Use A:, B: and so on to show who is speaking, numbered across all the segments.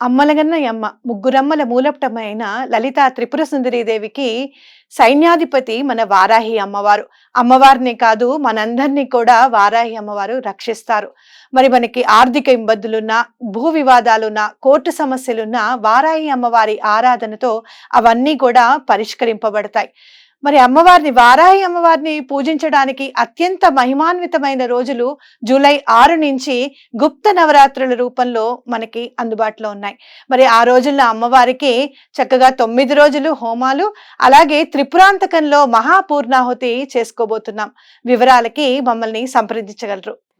A: అమ్మలగన్న యమ్మ ముగ్గురమ్మల మూలపటమైన లలిత త్రిపుర సుందరీదేవికి సైన్యాధిపతి మన వారాహి అమ్మవారు. అమ్మవారిని కాదు మనందరినీ కూడా వారాహి అమ్మవారు రక్షిస్తారు. మరి మనకి ఆర్థిక ఇబ్బందులున్నా భూ వివాదాలున్నా కోర్టు సమస్యలున్నా వారాహి అమ్మవారి ఆరాధనతో అవన్నీ కూడా పరిష్కరింపబడతాయి. మరి అమ్మవారిని వారాహి అమ్మవారిని పూజించడానికి అత్యంత మహిమాన్వితమైన రోజులు జూలై ఆరు నుంచి గుప్త నవరాత్రుల రూపంలో మనకి అందుబాటులో ఉన్నాయి. మరి ఆ రోజుల్లో అమ్మవారికి చక్కగా తొమ్మిది రోజులు హోమాలు అలాగే త్రిపురాంతకంలో మహాపూర్ణాహుతి చేసుకోబోతున్నాం. వివరాలకి మమ్మల్ని సంప్రదించగలరు.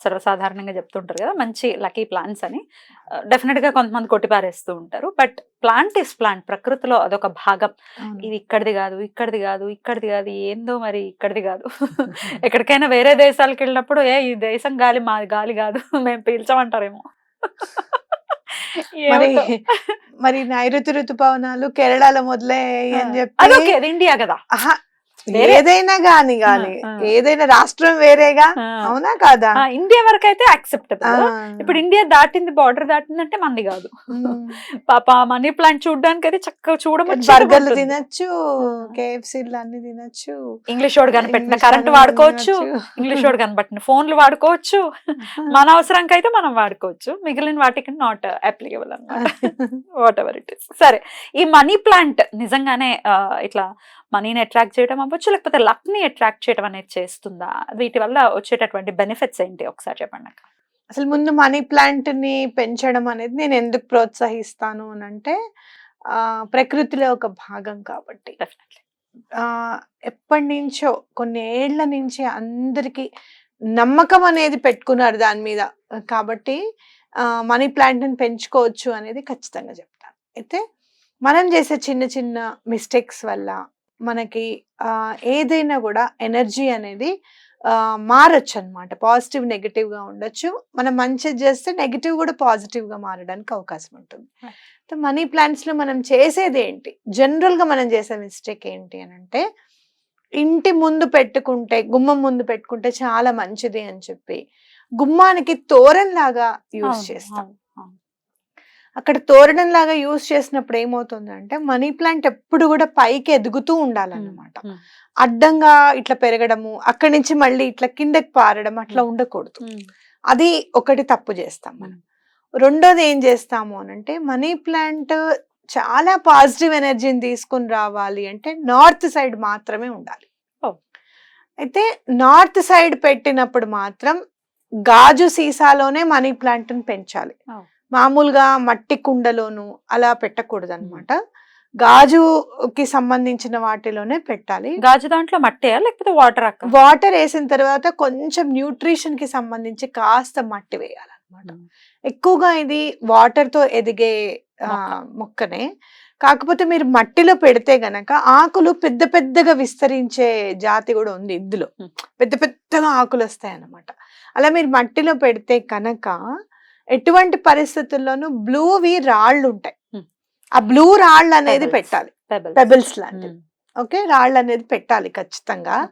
B: సర్వసాధారణంగా చెప్తుంటారు కదా మంచి లక్కీ ప్లాన్స్ అని. డెఫినెట్గా కొంతమంది కొట్టిపారేస్తూ ఉంటారు. బట్ ప్లాంట్ ఇస్ ప్లాంట్ ప్రకృతిలో అదొక భాగం. ఇది ఇక్కడిది కాదు ఇక్కడిది కాదు ఇక్కడిది కాదు ఏందో మరి ఇక్కడిది కాదు. ఎక్కడికైనా వేరే దేశాలకు వెళ్ళినప్పుడు ఏ ఈ దేశం గాలి మా గాలి కాదు మేము పీల్చమంటారేమో.
A: మరి. మరి నైరుతి ఋతుపవనాలు కేరళలో మొదలయ్యాయి అని చెప్పి
B: ఇండియా కదా.
A: ఏదైనా గాని గాని. ఏదైనా రాష్ట్రం వేరేగా? అవునా కాదా?
B: ఇండియా వరకు అయితే యాక్సెప్టబుల్
A: ఆ.
B: ఇప్పుడు ఇండియా దాటింది బార్డర్ దాటిందంటే మంది కాదు. పాప మనీ ప్లాంట్ చూడడానికి అయితే చక్కగా చూడవచ్చు
A: బర్గర్లు తినచ్చు కేఎఫ్సీలు అన్ని తినచ్చు.
B: ఇంగ్లీష్ వాడు కనిపెట్టిన కరెంట్ వాడుకోవచ్చు. ఇంగ్లీష్ వాడు కనబట్టిన ఫోన్లు వాడుకోవచ్చు. మన అవసరానికి అయితే మనం వాడుకోవచ్చు. మిగిలిన వాటికి నాట్ అప్లికబుల్ అన్నమాట. వాట్ ఎవర్ ఇట్ ఇస్ సరే ఈ మనీ ప్లాంట్ నిజంగానే ఇట్లా మనీని అట్రాక్ట్ చేయడం అవ్వచ్చు లేకపోతే లక్ని అట్రాక్ట్ చేయడం అనేది చేస్తుందా? వీటి వల్ల వచ్చేటటువంటి బెనిఫిట్స్ ఏంటి? ఒకసారి చెప్పండి అక్క.
A: అసలు ముందు మనీ ప్లాంట్ని పెంచడం అనేది నేను ఎందుకు ప్రోత్సహిస్తాను అని అంటే ప్రకృతిలో ఒక భాగం కాబట్టి. ఎప్పటి నుంచో కొన్ని ఏళ్ళ నుంచి అందరికి నమ్మకం అనేది పెట్టుకున్నారు దాని మీద. కాబట్టి మనీ ప్లాంట్ని పెంచుకోవచ్చు అనేది ఖచ్చితంగా చెప్తాను. అయితే మనం చేసే చిన్న చిన్న మిస్టేక్స్ వల్ల మనకి ఏదైనా కూడా ఎనర్జీ అనేది మారొచ్చు అనమాట పాజిటివ్ నెగిటివ్గా ఉండొచ్చు. మనం మంచిది చేస్తే నెగిటివ్ కూడా పాజిటివ్గా మారడానికి అవకాశం ఉంటుంది. మనీ ప్లాంట్స్లో మనం చేసేది ఏంటి? జనరల్గా మనం చేసే మిస్టేక్ ఏంటి అని అంటే ఇంటి ముందు పెట్టుకుంటే గుమ్మం ముందు పెట్టుకుంటే చాలా మంచిది అని చెప్పి గుమ్మానికి తోరణం లాగా యూజ్ చేస్తాం. అక్కడ తోరణం లాగా యూజ్ చేసినప్పుడు ఏమవుతుంది అంటే మనీ ప్లాంట్ ఎప్పుడు కూడా పైకి ఎదుగుతూ ఉండాలన్నమాట. అడ్డంగా ఇట్లా పెరగడము అక్కడి నుంచి మళ్ళీ ఇట్లా కిందకి పారడం అట్లా. ఉండకూడదు. అది ఒకటి తప్పు చేస్తాం మనం. రెండోది ఏం చేస్తాము అని అంటే మనీ ప్లాంట్ చాలా పాజిటివ్ ఎనర్జీని తీసుకుని రావాలి అంటే నార్త్ సైడ్ మాత్రమే ఉండాలి. అయితే నార్త్ సైడ్ పెట్టినప్పుడు మాత్రం గాజు సీసాలోనే మనీ ప్లాంట్ని పెంచాలి. మామూలుగా మట్టి కుండలోను అలా పెట్టకూడదు అనమాట గాజుకి సంబంధించిన వాటిలోనే పెట్టాలి.
B: గాజు దాంట్లో మట్టేయా లేకపోతే వాటర్
A: వాటర్ వేసిన తర్వాత కొంచెం న్యూట్రిషన్కి సంబంధించి కాస్త మట్టి వేయాలన్నమాట. ఎక్కువగా ఇది వాటర్తో ఎదిగే. మొక్కనే. కాకపోతే మీరు మట్టిలో పెడితే గనక ఆకులు పెద్ద పెద్దగా విస్తరించే జాతి కూడా ఉంది ఇందులో. పెద్ద పెద్దగా ఆకులు వస్తాయి అన్నమాట అలా మీరు మట్టిలో పెడితే కనుక ఎటువంటి పరిస్థితుల్లోనూ బ్లూవి రాళ్ళు ఉంటాయి. ఆ బ్లూ రాళ్ళు అనేది. పెట్టాలి. పెబుల్స్ లాంటివి. ఓకే? రాళ్ళు అనేది పెట్టాలి ఖచ్చితంగా.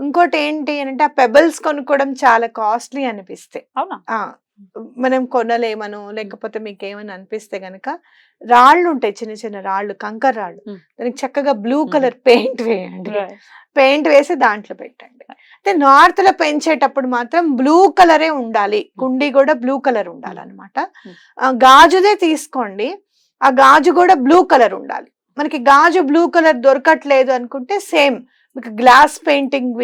A: ఇంకోటి ఏంటి అంటే ఆ పెబుల్స్ కొనుక్కోవడం చాలా కాస్ట్లీ అనిపిస్తే.
B: అవునా?
A: ఆ. మనం కొనలేమను లేకపోతే మీకు ఏమని అనిపిస్తే గనక రాళ్ళు ఉంటాయి చిన్న చిన్న రాళ్ళు కంకర రాళ్ళు. దానికి చక్కగా బ్లూ. కలర్ పెయింట్ వేయండి. పెయింట్ వేసి దాంట్లో పెట్టండి. అయితే నార్త్లో పెంచేటప్పుడు మాత్రం బ్లూ కలరే ఉండాలి. కుండీ కూడా బ్లూ కలర్ ఉండాలన్నమాట గాజుదే తీసుకోండి. ఆ గాజు కూడా బ్లూ కలర్ ఉండాలి. మనకి గాజు బ్లూ కలర్ దొరకట్లేదు అనుకుంటే సేమ్. మీకు గ్లాస్ పెయింటింగ్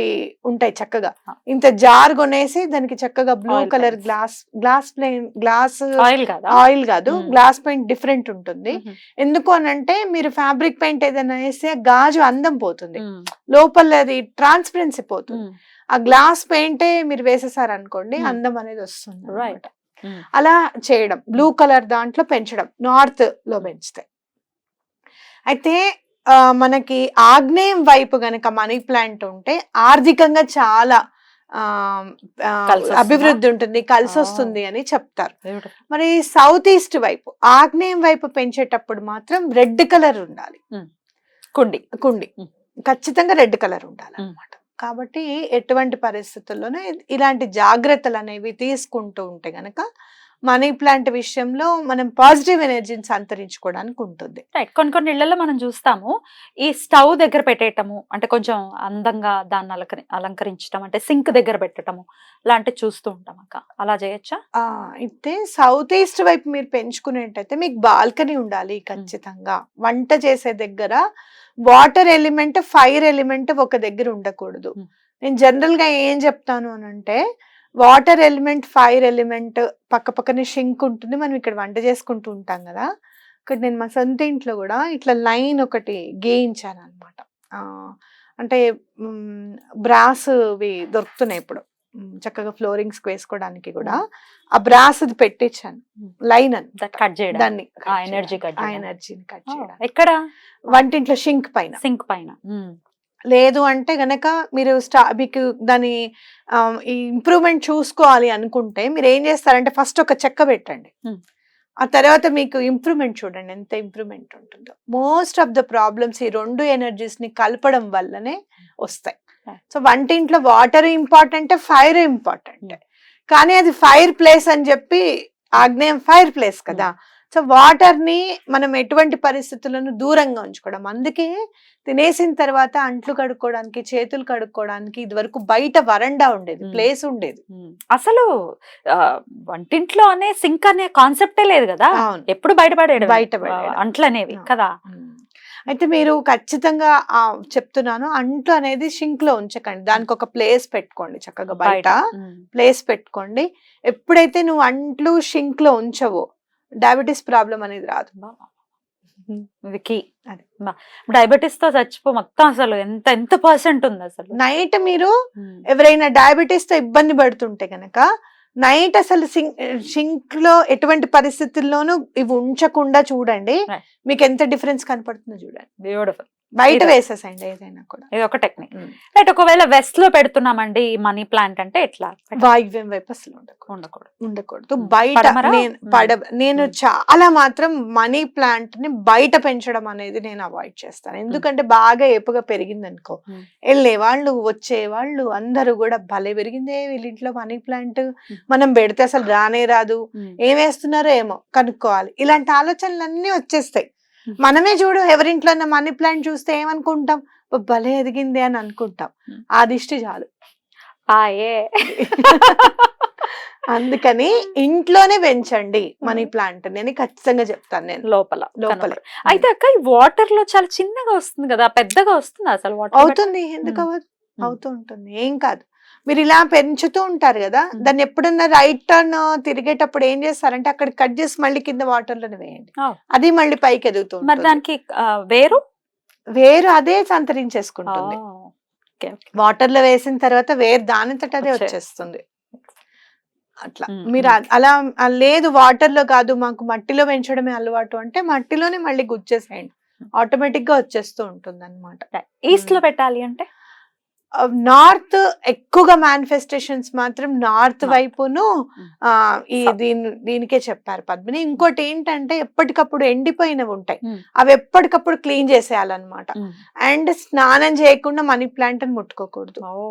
A: ఉంటాయి చక్కగా. ఇంత జార్ కొనేసి దానికి చక్కగా blue colour. Glass glass plain glass
B: oil కాదా
A: ఆయిల్ కాదు. గ్లాస్ పెయింట్ డిఫరెంట్ ఉంటుంది. ఎందుకు అని అంటే మీరు ఫ్యాబ్రిక్ పెయింట్ ఏదైనా వేస్తే గాజు అందం పోతుంది. లోపల అది ట్రాన్స్పరెన్సీ పోతుంది. ఆ గ్లాస్ పెయింటే మీరు వేసేసారు అనుకోండి
B: Hmm.
A: అందం అనేది వస్తుంది.
B: మ్మ్.
A: అలా చేయడం బ్లూ కలర్ దాంట్లో పెంచడం నార్త్లో పెంచితే అయితే మనకి ఆగ్నేయం వైపు గనక మనీ ప్లాంట్ ఉంటే ఆర్థికంగా చాలా? అభివృద్ధి ఉంటుంది కలిసి. వస్తుంది అని చెప్తారు. మరి సౌత్ ఈస్ట్ వైపు ఆగ్నేయం వైపు పెంచేటప్పుడు మాత్రం రెడ్ కలర్ ఉండాలి
B: కుండి
A: కుండి. ఖచ్చితంగా రెడ్ కలర్ ఉండాలి అన్నమాట కాబట్టి ఎటువంటి పరిస్థితుల్లోనూ ఇలాంటి జాగ్రత్తలు అనేవి తీసుకుంటూ ఉంటే గనక మనీ ప్లాంట్ విషయంలో మనం పాజిటివ్ ఎనర్జీని సంతరించుకోవడానికి ఉంటుంది.
B: రైట్ కొన్ని కొన్ని ఇళ్ళలో మనం చూస్తాము ఈ స్టవ్ దగ్గర పెట్టేయటము అంటే కొంచెం అందంగా దాన్ని అలంకరి అలంకరించటం అంటే సింక్ దగ్గర పెట్టటము లాంటివి చూస్తూ ఉంటాం అక్క. అలా చేయొచ్చా?
A: అయితే సౌత్ ఈస్ట్ వైపు మీరు పెంచుకునేటైతే మీకు బాల్కనీ ఉండాలి ఖచ్చితంగా. వంట చేసే దగ్గర వాటర్ ఎలిమెంట్ ఫైర్ ఎలిమెంట్ ఒక దగ్గర ఉండకూడదు. నేను జనరల్గా ఏం చెప్తాను అని అంటే వాటర్ ఎలిమెంట్ ఫైర్ ఎలిమెంట్ పక్క పక్కనే షింక్ ఉంటుంది. మనం ఇక్కడ వంట చేసుకుంటూ ఉంటాం కదా. ఇక్కడ నేను మా సొంత ఇంట్లో కూడా ఇట్లా లైన్ ఒకటి గేయించాను అనమాట అంటే బ్రాస్ దొరుకుతున్నాయి ఇప్పుడు. చక్కగా ఫ్లోరింగ్స్ వేసుకోవడానికి కూడా. ఆ బ్రాస్ పెట్టించాను. లైన్ అని.
B: కట్ చేయడం.
A: దాన్ని చేయడానికి. ఎనర్జీని కట్ చేయడం.
B: ఎక్కడ?
A: వంటింట్లో షింక్ పైన.
B: సింక్ పైన.
A: లేదు అంటే గనక మీరు స్టా మీకు దాని ఇంప్రూవ్మెంట్ చూసుకోవాలి అనుకుంటే మీరు ఏం చేస్తారంటే ఫస్ట్ ఒక చెక్క పెట్టండి. ఆ తర్వాత మీకు ఇంప్రూవ్మెంట్ చూడండి ఎంత ఇంప్రూవ్మెంట్ ఉంటుందో మోస్ట్ ఆఫ్ ద ప్రాబ్లమ్స్ ఈ రెండు ఎనర్జీస్ని కలపడం వల్లనే వస్తాయి. సో వంటింట్లో వాటర్ ఇంపార్టెంట్ ఫైర్ ఇంపార్టెంట్. కానీ అది ఫైర్ ప్లేస్ అని చెప్పి ఆగ్నేయం ఫైర్ ప్లేస్ కదా సో వాటర్ని మనం ఎటువంటి పరిస్థితులను దూరంగా ఉంచుకోవడం అందుకే తినేసిన తర్వాత అంట్లు కడుక్కోవడానికి చేతులు కడుక్కోవడానికి ఇది వరకు బయట వరండా ఉండేది. ప్లేస్ ఉండేది.
B: అసలు వంటింట్లో అనే సింక్ అనే కాన్సెప్టే లేదు కదా ఎప్పుడు బయటపడేయడం
A: బయటపడేయడం.
B: అంట్లు అనేవి. కదా.
A: అయితే మీరు ఖచ్చితంగా చెప్తున్నాను అంట్లు అనేది షింక్లో ఉంచకండి దానికి ఒక ప్లేస్ పెట్టుకోండి చక్కగా బయట. ప్లేస్ పెట్టుకోండి ఎప్పుడైతే నువ్వు అంట్లు షింక్లో ఉంచవో డయాబెటీస్ ప్రాబ్లం అనేది రాదు.
B: ఇది కీ
A: అది.
B: డయాబెటీస్తో చచ్చిపో మొత్తం అసలు ఎంత ఎంత పర్సెంట్ ఉంది అసలు?
A: నైట్ మీరు. ఎవరైనా డయాబెటీస్తో ఇబ్బంది పడుతుంటే గనక నైట్ అసలు సింక్ సింక్లో ఎటువంటి పరిస్థితుల్లోనూ ఇవి ఉంచకుండా చూడండి. మీకు ఎంత డిఫరెన్స్ కనపడుతుందో చూడండి.
B: బ్యూటిఫుల్
A: బయట వేసేసండి ఏదైనా కూడా
B: ఇది ఒక టెక్నిక్. రైట్ ఒకవేళ వెస్ట్లో పెడుతున్నామండి ఈ మనీ ప్లాంట్ అంటే ఎట్లా
A: వాయువ్యం వైపు అసలు ఉండకూడదు
B: ఉండకూడదు
A: ఉండకూడదు. బయట? నేను. పడ నేను. చాలా మాత్రం మనీ ప్లాంట్ని బయట పెంచడం అనేది నేను అవాయిడ్ చేస్తాను ఎందుకంటే బాగా ఏపుగా పెరిగింది అనుకో. వెళ్ళే వాళ్ళు వచ్చే వాళ్ళు అందరూ కూడా భలే పెరిగిందే వీళ్ళ ఇంట్లో మనీ ప్లాంట్ మనం పెడితే అసలు రానే రాదు. ఏం వేస్తున్నారో ఏమో కనుక్కోవాలి ఇలాంటి ఆలోచనలు అన్నీ వచ్చేస్తాయి. మనమే చూడు ఎవరింట్లో మనీ ప్లాంట్ చూస్తే ఏమనుకుంటాం? "అబ్బ, భలే ఎదిగింది అని అనుకుంటాం. ఆ దిష్టి చాలు. అందుకని ఇంట్లోనే పెంచండి మనీ. ప్లాంట్ నేను ఖచ్చితంగా చెప్తాను నేను.
B: లోపల
A: లోపలే.
B: అయితే అక్క ఈ వాటర్లో చాలా చిన్నగా వస్తుంది కదా పెద్దగా వస్తుంది అసలు వాటర్?
A: అవుతుంది. ఎందుకు. అవుతూ ఉంటుంది. ఏం కాదు. మీరు ఇలా పెంచుతూ ఉంటారు కదా. దాన్ని ఎప్పుడన్నా రైట్ టర్న్ తిరిగేటప్పుడు ఏం చేస్తారంటే అక్కడ కట్ చేసి మళ్ళీ కింద వాటర్లోనే వేయండి. అది మళ్ళీ పైకి ఎదుగుతూ
B: మరి. దానికి వేరు?
A: వేరు అదే సంతరించేసుకుంటుంది. వాటర్లో వేసిన తర్వాత వేరు దానితోటి అదే
B: వచ్చే-
A: వచ్చేస్తుంది. అట్లా. మీరు అలా లేదు వాటర్లో కాదు మాకు మట్టిలో పెంచడమే అలవాటు అంటే మట్టిలోనే మళ్ళీ గుచ్చేసేయండి. ఆటోమేటిక్గా వచ్చేస్తూ ఉంటుంది అనమాట
B: ఈస్ట్లో పెట్టాలి అంటే?
A: నార్త్ ఎక్కువగా మేనిఫెస్టేషన్స్ మాత్రం నార్త్. వైపును ఈ. దీని దీనికే చెప్పారు పద్మిని ఇంకోటి ఏంటంటే ఎప్పటికప్పుడు ఎండిపోయినవి ఉంటాయి. అవి ఎప్పటికప్పుడు క్లీన్ చేసేయాలన్నమాట. అండ్ స్నానం చేయకుండా మనీ ప్లాంట్ అని ముట్టుకోకూడదు
B: ఓ,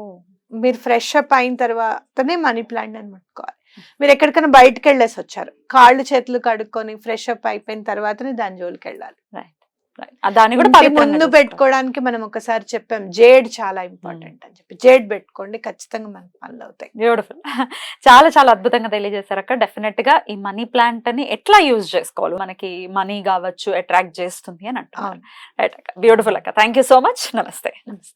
A: మీరు ఫ్రెష్ అప్ అయిన తర్వాతనే మనీ ప్లాంట్ అని ముట్టుకోవాలి మీరు ఎక్కడికైనా బయటకు వెళ్ళేసి వచ్చారు కాళ్ళు చేతులు కడుక్కొని ఫ్రెష్ అప్ అయిపోయిన తర్వాతనే దాని జోలికి వెళ్ళాలి
B: right. దాన్ని కూడా
A: ముందు. పెట్టుకోవడానికి మనం ఒకసారి చెప్పాం జేడ్ చాలా ఇంపార్టెంట్ అని చెప్పి. జేడ్ పెట్టుకోండి ఖచ్చితంగా మనకు పనులు అవుతాయి.
B: బ్యూటిఫుల్ చాలా చాలా అద్భుతంగా తెలియజేశారు అక్క. డెఫినెట్గా ఈ మనీ ప్లాంట్ అని ఎట్లా యూజ్ చేసుకోవాలి? మనకి మనీ కావచ్చు అట్రాక్ట్ చేస్తుంది అని అంటున్నారు. బ్యూటిఫుల్ అక్క. థ్యాంక్ యూ సో మచ్ నమస్తే.